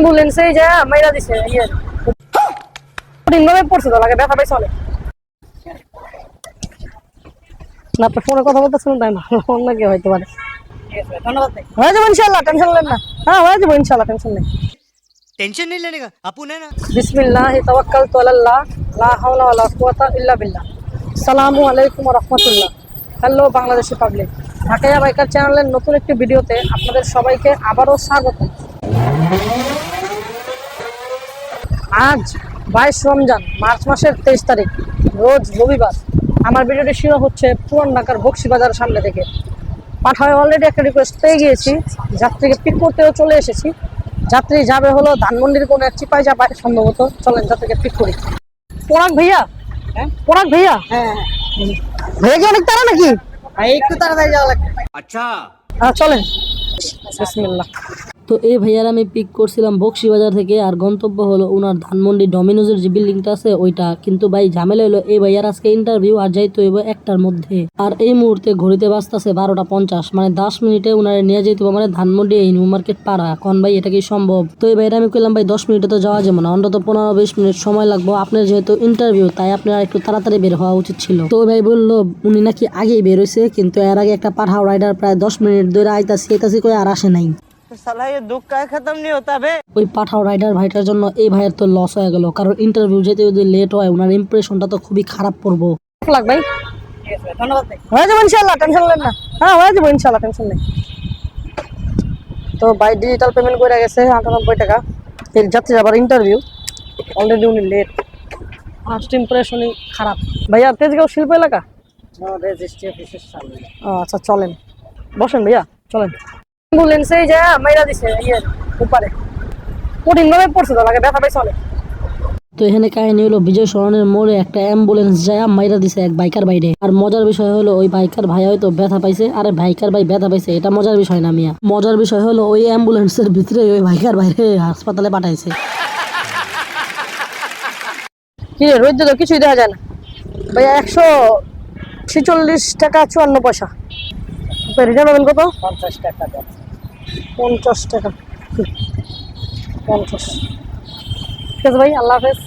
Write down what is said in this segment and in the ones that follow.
অ্যাম্বুলেন্সে যা মাইরা দিছে ইয়ে। পড়ছে তো লাগে ব্যথা পাইছে অনেক। না ফোনে কথা বলতেছেন তাই না? হয়তো পারে। হয়ে যাব ইনশাল্লাহ টেনশন নেন না। হ্যাঁ হয়ে যাব ইনশাল্লাহ টেনশন নেই টেনশন আপু না বিসমিল্লাহ তাওয়াক্কাল লা হাওলা ওয়ালা কুওয়াতা ইল্লা বিল্লাহ। সালামু আলাইকুম ওয়া রাহমাতুল্লাহ। Hello Bangladeshi public Dhakaiya biker চ্যানেলের নতুন একটি ভিডিওতে আপনাদের সবাইকে আবারও স্বাগত আজ বাইশ রমজান মার্চ মাসের তেইশ তারিখ রোজ রবিবার। আমার ভিডিওটি শুরু হচ্ছে পুরান ঢাকার বক্সিবাজার সামনে থেকে। পাঠায় অলরেডি একটা রিকোয়েস্ট পেয়ে গিয়েছি যাত্রীকে পিক করতেও চলে এসেছি। যাত্রী যাবে হলো ধানমন্ডির কোনো এক চিপাই যাবে সম্ভবত চলেন যাত্রীকে পিক করি। পোড়াক ভাইয়া? হ্যাঁ? পরাগ ভাইয়া? হ্যাঁ, হ্যাঁ। ভাইয়া কি অনেক তারা নাকি? একটু তাড়াতাড়ি যাওয়া লাগবে। আচ্ছা। চলেন। বিসমিল্লাহ। তো এই ভাইয়ার আমি পিক করছিলাম বক্সিবাজার থেকে, আর গন্তব্য হলো ওনার ধানমন্ডি ডমিনোজের যে বিল্ডিংটা আছে ওইটা। কিন্তু ভাই, ঝামেলা হলো এই ভাইয়ার আজকে ইন্টারভিউ আর যাইতে হইব একটার মধ্যে। আর এই মুহূর্তে ঘড়িতে বাজতেছে বারোটা পঞ্চাশ মানে দশ মিনিটে ওনারে নিয়ে যেতে হবে মানে ধানমন্ডি এই নিউ মার্কেট পাড়া। কন ভাই, এটা কি সম্ভব? তো এই ভাইয়ের আমি কইলাম, ভাই, দশ মিনিটে তো যাওয়া যাবে না, অন্তত পনেরো বিশ মিনিট সময় লাগবো। আপনার যেহেতু ইন্টারভিউ তাই আপনার একটু তাড়াতাড়ি বের হওয়া উচিত ছিল। তো ভাই বলল, উনি নাকি আগেই বের হয়েছে কিন্তু এর আগে একটা পাঠাও রাইডার প্রায় দশ মিনিট ধরে আইতাছি আইতাছি করে আর আসে নাই। ওই পাঠাও রাইডার ভাইটার জন্য এই ভাইয়ের তো লস হয়ে গেল কারণ ইন্টারভিউ যেতে যদি লেট হয় ওনার তো খুবই খারাপ পড়ব ভাই? ডিজিটাল পেমেন্ট করে গেছে টাকা। আবার ইন্টারভিউ অলরেডি উনি লেট ফার্স্ট ইমপ্রেশনই খারাপ। ভাইয়া শিল্প এলাকা? রেজিস্ট্রি আচ্ছা চলেন। বসেন ভাইয়া চলেন। অ্যাম্বুলেন্সে যা মাইরা দিছে ইয়ে উপরে কঠিন ভাবে পড়ছে তো লাগে ব্যথা পাইছে অনেক। তো এখানে কাহিনী হলো বিজয় সরণের মোড়ে একটা অ্যাম্বুলেন্স যায় মাইরা দিছে এক বাইকার বাইরে। আর মজার বিষয় হলো ওই বাইকার ভাই হয়তো ব্যথা পাইছে আরে বাইকার ভাই ব্যথা পাইছে এটা মজার বিষয় না মিয়া। মজার বিষয় হলো ওই অ্যাম্বুলেন্সের ভিতরে ওই বাইকার বাইরে হাসপাতালে পাঠাইছে। কি রে তো কিছুই দেখা যায় না। ভাইয়া একশো ছিচল্লিশ টাকা চুয়ান্ন পয়সা। রিটার্ন হবেন কত? পঞ্চাশ টাকা পঞ্চাশ টাকা। পঞ্চাশ। ঠিক আছে ভাই আল্লাহ হাফেজ।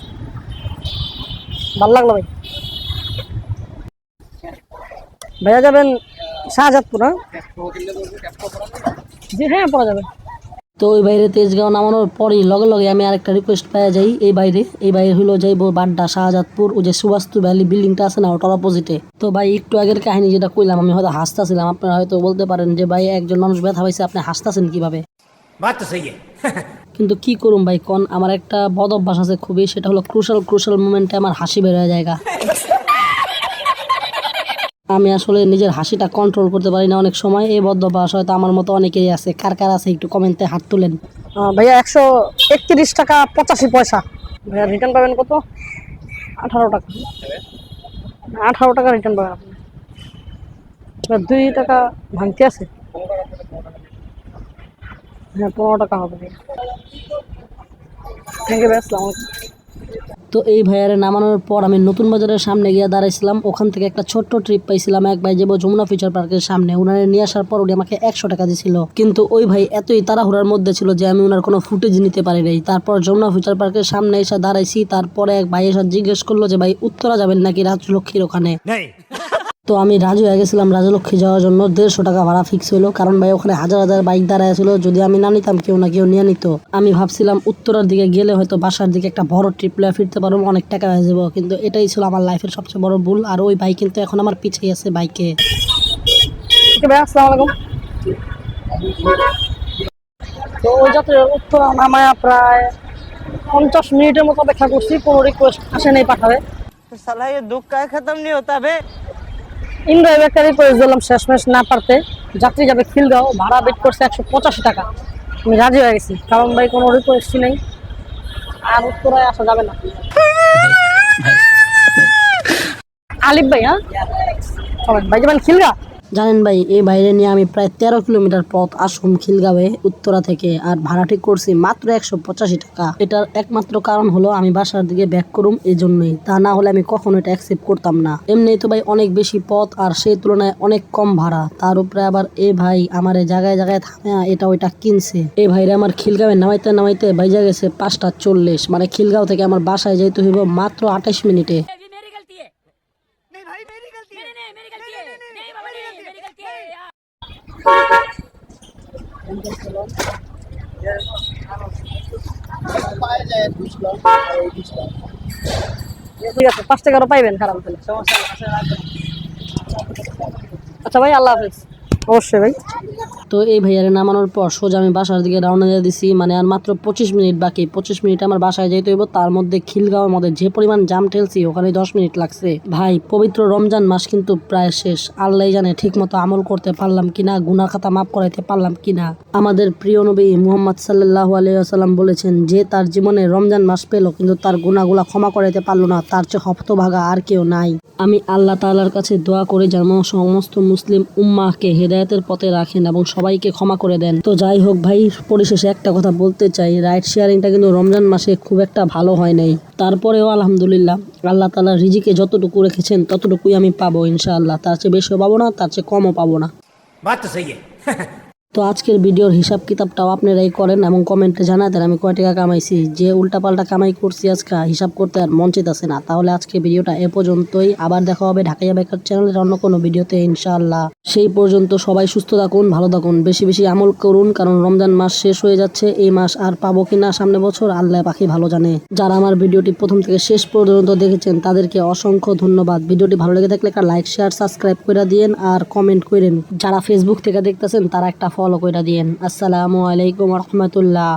ভালো লাগল ভাই। ভাইয়া যাবেন শাহজাদপুর হ্যাঁ? জি হ্যাঁ পাওয়া যাবে। তো ওই বাইরে তেজগাঁও নামানোর পরেই লগে লগে আমি আরেকটা রিকোয়েস্ট পাওয়া যাই এই বাইরে। এই বাইরে হলো যাই বাড্ডা শাহজাদপুর ওই যে সুবাস্তু ভ্যালি বিল্ডিংটা আছে না ওটার অপোজিটে তো ভাই একটু আগের কাহিনী যেটা কইলাম আমি হয়তো হাসতাছিলাম আপনারা হয়তো বলতে পারেন যে ভাই একজন মানুষ ব্যথা পাইছে আপনি হাসতাছেন কীভাবে? কিন্তু কি করুম ভাই কন আমার একটা বদ অভ্যাস আছে খুবই সেটা হলো ক্রুশাল ক্রুশাল মুমেন্টে আমার হাসি বেরোয় জায়গা আমি আসলে নিজের হাসিটা কন্ট্রোল করতে পারি না অনেক সময়। এই বদ্ধ অভ্যাস হয়তো আমার মতো অনেকেই আছে। কার কার আছে একটু কমেন্টে হাত তুলেন। ভাইয়া, একশো একত্রিশ টাকা পঁচাশি পয়সা। ভাইয়া রিটার্ন পাবেন কত? আঠারো টাকা। আঠারো টাকা রিটার্ন পাবেন আপনি। দুই টাকা ভাঙতে আছে? হ্যাঁ পনেরো টাকা হবে। থ্যাংক ইউ ভাই আসসালামু আলাইকুম। তো এই ভাইয়ারে নামানোর পর আমি নতুন বাজারের সামনে গিয়ে দাঁড়াইছিলাম। ওখান থেকে একটা ছোট্ট ট্রিপ পাইছিলাম এক ভাই যাব যমুনা ফিচার পার্কের সামনে। উনারে নিয়ে আসার পর উনি আমাকে একশো টাকা দিয়েছিল কিন্তু ওই ভাই এতই তাড়াহুড়ার মধ্যে ছিল যে আমি ওনার কোনো ফুটেজ নিতে পারি নাই। তারপর যমুনা ফিচার পার্কের সামনে এসে দাঁড়াইছি। তারপরে এক ভাই এসে জিজ্ঞেস করল যে, ভাই, উত্তরা যাবেন নাকি রাজলক্ষ্মীর ওখানে? তো আমি রাজু হয়ে গেছিলাম রাজলক্ষ্মী যাওয়ার জন্য। দেড়শো টাকা ভাড়া ফিক্স হলো। কারণ ভাই ওখানে হাজার হাজার বাইক দাঁড়ায় ছিল। যদি আমি না নিতাম কেউ না কেউ নিয়ে নিত। আমি ভাবছিলাম উত্তরের দিকে গেলে হয়তো বাসার দিকে একটা বড় ট্রিপ লয়ে ফিরতে পারব অনেক টাকা হয়ে যাব। কিন্তু এটাই ছিল আমার লাইফের সবচেয়ে বড় ভুল। আর ওই বাইক কিন্তু এখন আমার পিছিয়ে আছে বাইকে তো ওই যাত্রা উত্তরা নামায়া প্রায় পঞ্চাশ মিনিটের মতো অপেক্ষা করছি। কোনো রিকোয়েস্ট আসে নেই পাঠাবে। সালা দুঃখ খতম নেই হতা ইন্দ্রা বেকারি করে দিলাম শেষমেশ না পারতে যাত্রী যাবে খিলগাঁও, ভাড়া বেট করছে একশো পঁচাশি টাকা। আমি রাজি হয়ে গেছি। কারণ ভাই, কোনো রিকোয়েস্টই নেই। আর উত্তরায় আসা যাবে না। আলিফ ভাই হ্যাঁ? ভাই যাবেন খিলগা জানেন ভাই, এই বাইরে নিয়ে আমি প্রায় তেরো কিলোমিটার পথ আসুম খিলগাঁওয়ে, উত্তরা থেকে, আর ভাড়া ঠিক করছি মাত্র একশো পঁচাশি টাকা। এটার একমাত্র কারণ হলো আমি বাসার দিকে ব্যাক করুম এই জন্যই তা না হলে আমি কখনো এটা অ্যাকসেপ্ট করতাম না। এমনি তো ভাই অনেক বেশি পথ, আর সেই তুলনায় অনেক কম ভাড়া। তার উপরে আবার এ ভাই আমার জায়গায় জায়গায় থামে, এটা ওইটা কিনছে। এই ভাইরা আমার খিলগাঁওয়ে নামাইতে নামাইতে বাইজা গেছে পাঁচটা চল্লিশ। মানে খিলগাঁও থেকে আমার বাসায় যাইতে হইব মাত্র আঠাশ মিনিটে। ঠিক আছে পাঁচ টাকারও পাইবেন খারাপ হলে। আচ্ছা ভাই আল্লাহ হাফিজ। অবশ্যই ভাই। তো এই ভাইয়ারে নামানোর পর সোজা আমি বাসার দিকে রওনা দিয়ে দিছি। মানে আর মাত্র পঁচিশ মিনিট বাকি। পঁচিশ মিনিট আমার বাসায় যেতে হইব। তার মধ্যে খিলগাঁওয়ের মধ্যে যে পরিমাণ জাম ঠেলছি, ওখানে দশ মিনিট লাগছে। ভাই, পবিত্র রমজান মাস কিন্তু প্রায় শেষ। আল্লাহ জানে ঠিক মতো আমল করতে পারলাম কিনা গুনার খাতা মাফ করাইতে পারলাম কিনা। আমাদের প্রিয় নবী মুহাম্মদ সাল্লাহ আলিয়াল্লাম বলেছেন, যে তার জীবনে রমজান মাস পেল, কিন্তু তার গুনাগুলা ক্ষমা করাইতে পারল না। তার চেয়ে হপ্তভাগা আর কেউ নাই। আমি আল্লাহ তাআলার কাছে দোয়া করে যেন সমস্ত মুসলিম উম্মাহকে হেদায়েতের পথে রাখেন এবং সবাইকে ক্ষমা করে দেন। তো যাই হোক ভাই, পরিশেষে একটা কথা বলতে চাই। রাইড শেয়ারিংটা কিন্তু রমজান মাসে খুব একটা ভালো হয় নাই। তারপরেও আলহামদুলিল্লাহ, আল্লাহ তালা রিজিকে যতটুকু রেখেছেন, ততটুকুই আমি পাবো ইনশাআল্লাহ। তার চেয়ে বেশিও পাবো না, তার চেয়ে কমও পাবো না। তো আজকের ভিডিওর হিসাব কিতাবটাও আপনারাই করেন এবং কমেন্টে জানাতেন আমি কয় টাকা কামাইছি? যে উল্টাপাল্টা কামাই করছি আজকে, হিসাব করতে আর মন চাইতেছে না। তাহলে আজকে ভিডিওটা এ পর্যন্তই। আবার দেখা হবে ঢাকাইয়া বেকার চ্যানেলের অন্য কোনো ভিডিওতে, ইনশাআল্লাহ। সেই পর্যন্ত সবাই সুস্থ থাকুন, ভালো থাকুন। বেশি বেশি আমল করুন, কারণ রমজান মাস শেষ হয়ে যাচ্ছে। এই মাস আর পাবো কিনা সামনে বছর, আল্লাহ পাখি ভালো জানে। যারা আমার ভিডিওটি প্রথম থেকে শেষ পর্যন্ত দেখেছেন, তাদেরকে অসংখ্য ধন্যবাদ। ভিডিওটি ভালো লেগে থাকলে একটা লাইক, শেয়ার, সাবস্ক্রাইব করে দিয়েন আর কমেন্ট করেন। যারা ফেসবুক থেকে দেখতেছেন, তারা একটা ফলো করে দিয়েন আসসালামু আলাইকুম রহমতুল্লাহ